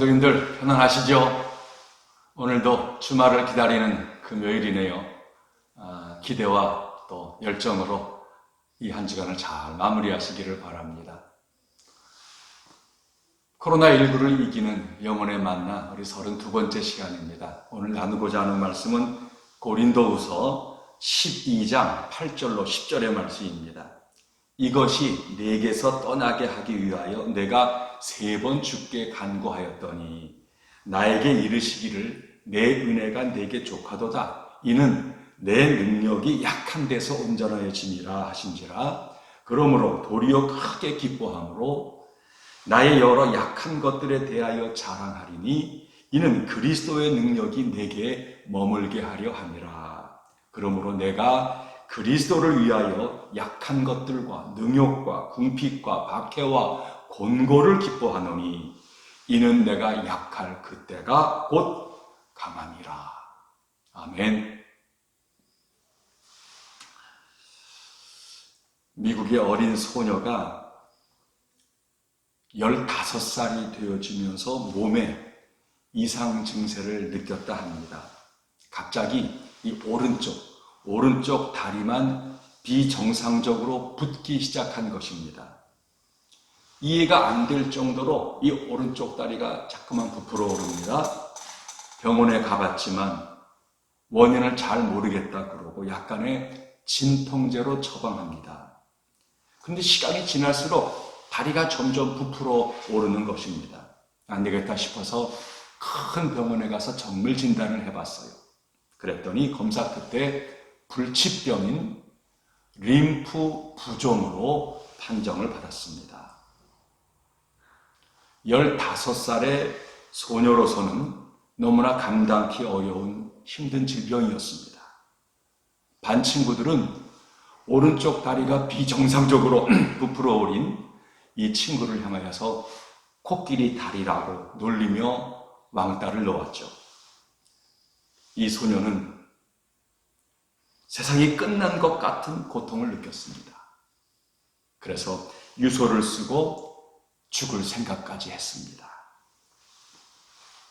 성도님들 편안하시죠? 오늘도 주말을 기다리는 금요일이네요. 아, 기대와 또 열정으로 이 한 주간을 잘 마무리하시기를 바랍니다. 코로나19를 이기는 영혼의 만나 우리 32번째 시간입니다. 오늘 나누고자 하는 말씀은 고린도후서 12장 8절로 10절의 말씀입니다. 이것이 내게서 떠나게 하기 위하여 내가 세 번 죽게 간구하였더니 나에게 이르시기를 내 은혜가 내게 족하도다. 이는 내 능력이 약한 데서 온전하여짐이라 하신지라. 그러므로 도리어 크게 기뻐함으로 나의 여러 약한 것들에 대하여 자랑하리니 이는 그리스도의 능력이 내게 머물게 하려 함이라. 그러므로 내가 그리스도를 위하여 약한 것들과 능욕과 궁핍과 박해와 곤고를 기뻐하노니 이는 내가 약할 그때가 곧 강함이라. 아멘. 미국의 어린 소녀가 15살이 되어지면서 몸에 이상 증세를 느꼈다 합니다. 갑자기 이 오른쪽, 오른쪽 다리만 비정상적으로 붓기 시작한 것입니다. 이해가 안 될 정도로 이 오른쪽 다리가 자꾸만 부풀어 오릅니다. 병원에 가봤지만 원인을 잘 모르겠다 그러고 약간의 진통제로 처방합니다. 근데 시간이 지날수록 다리가 점점 부풀어 오르는 것입니다. 안 되겠다 싶어서 큰 병원에 가서 정밀 진단을 해봤어요. 그랬더니 검사 끝에 불치병인 림프 부종으로 판정을 받았습니다. 15살의 소녀로서는 너무나 감당기 어려운 힘든 질병이었습니다. 반 친구들은 오른쪽 다리가 비정상적으로 부풀어 오린 이 친구를 향하여서 코끼리 다리라고 놀리며 왕따를 넣었죠. 이 소녀는 세상이 끝난 것 같은 고통을 느꼈습니다. 그래서 유서를 쓰고 죽을 생각까지 했습니다.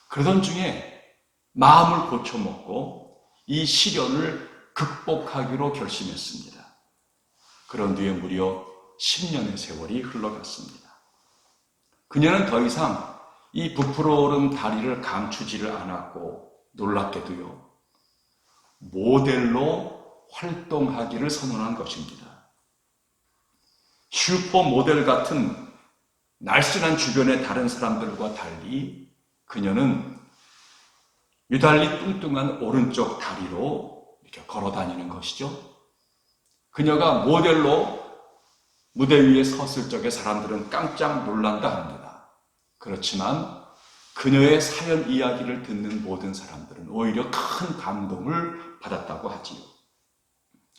그러던 중에 마음을 고쳐먹고 이 시련을 극복하기로 결심했습니다. 그런 뒤에 무려 10년의 세월이 흘러갔습니다. 그녀는 더 이상 이 부풀어 오른 다리를 감추지를 않았고 놀랍게도요. 모델로 활동하기를 선언한 것입니다. 슈퍼 모델 같은 날씬한 주변의 다른 사람들과 달리 그녀는 유달리 뚱뚱한 오른쪽 다리로 이렇게 걸어 다니는 것이죠. 그녀가 모델로 무대 위에 섰을 적에 사람들은 깜짝 놀란다 합니다. 그렇지만 그녀의 사연 이야기를 듣는 모든 사람들은 오히려 큰 감동을 받았다고 하지요.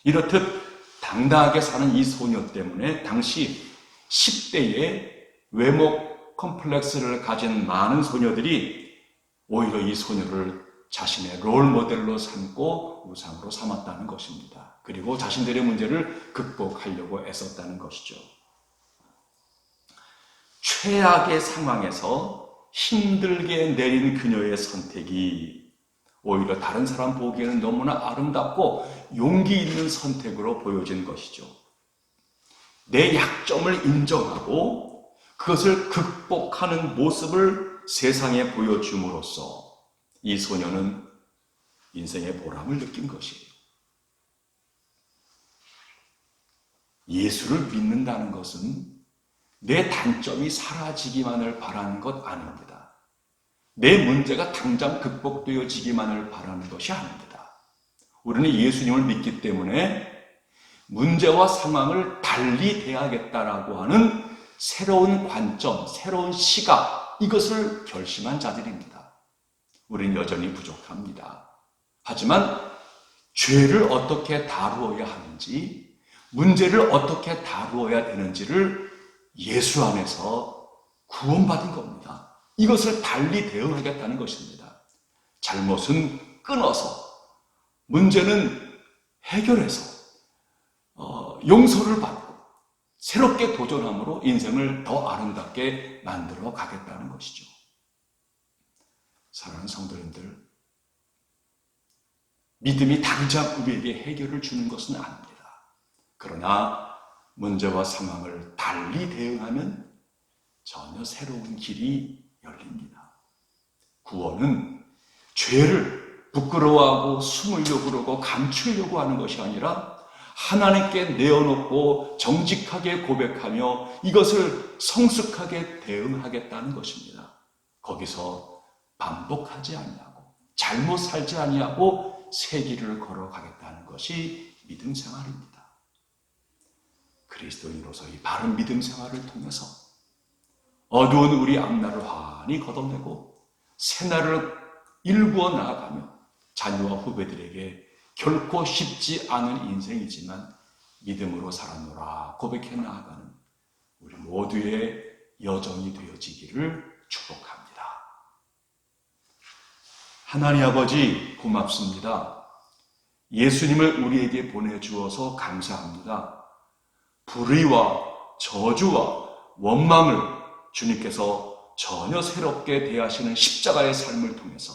이렇듯 당당하게 사는 이 소녀 때문에 당시 10대의 외모 컴플렉스를 가진 많은 소녀들이 오히려 이 소녀를 자신의 롤 모델로 삼고 우상으로 삼았다는 것입니다. 그리고 자신들의 문제를 극복하려고 애썼다는 것이죠. 최악의 상황에서 힘들게 내린 그녀의 선택이 오히려 다른 사람 보기에는 너무나 아름답고 용기 있는 선택으로 보여진 것이죠. 내 약점을 인정하고 그것을 극복하는 모습을 세상에 보여줌으로써 이 소녀는 인생의 보람을 느낀 것이에요. 예수를 믿는다는 것은 내 단점이 사라지기만을 바라는 것 아닙니다. 내 문제가 당장 극복되어지기만을 바라는 것이 아닙니다. 우리는 예수님을 믿기 때문에 문제와 상황을 달리 대하겠다라고 하는 새로운 관점, 새로운 시각, 이것을 결심한 자들입니다. 우리는 여전히 부족합니다. 하지만 죄를 어떻게 다루어야 하는지, 문제를 어떻게 다루어야 되는지를 예수 안에서 구원받은 겁니다. 이것을 달리 대응하겠다는 것입니다. 잘못은 끊어서, 문제는 해결해서, 어, 용서를 받고, 새롭게 도전함으로 인생을 더 아름답게 만들어 가겠다는 것이죠. 성도님들, 믿음이 당장 우리에게 해결을 주는 것은 아닙니다. 그러나 문제와 상황을 달리 대응하면 전혀 새로운 길이 열립니다. 구원은 죄를 부끄러워하고 숨으려고 그러고 감추려고 하는 것이 아니라 하나님께 내어놓고 정직하게 고백하며 이것을 성숙하게 대응하겠다는 것입니다. 거기서 반복하지 아니하고 잘못 살지 아니하고 새 길을 걸어가겠다는 것이 믿음 생활입니다. 그리스도인으로서 이 바른 믿음 생활을 통해서 어두운 우리 앞날을 환히 걷어내고 새날을 일구어 나아가며 자녀와 후배들에게 결코 쉽지 않은 인생이지만 믿음으로 살아노라 고백해 나아가는 우리 모두의 여정이 되어지기를 축복합니다. 하나님 아버지 고맙습니다. 예수님을 우리에게 보내주어서 감사합니다. 불의와 저주와 원망을 주님께서 전혀 새롭게 대하시는 십자가의 삶을 통해서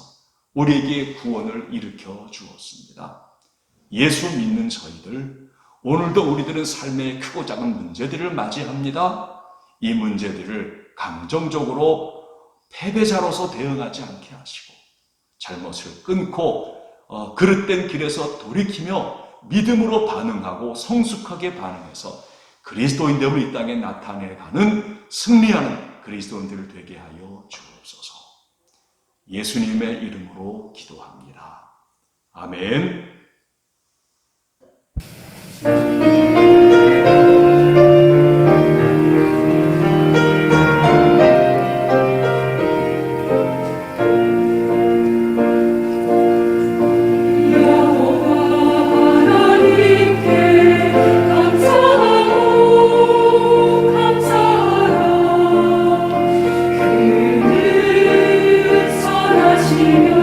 우리에게 구원을 일으켜 주었습니다. 예수 믿는 저희들, 오늘도 우리들은 삶의 크고 작은 문제들을 맞이합니다. 이 문제들을 감정적으로 패배자로서 대응하지 않게 하시고, 잘못을 끊고, 어, 그릇된 길에서 돌이키며 믿음으로 반응하고 성숙하게 반응해서 그리스도인됨을 이 땅에 나타내가는 승리하는 그리스도인들 되게 하여 주옵소서. 예수님의 이름으로 기도합니다. 아멘. Spirit.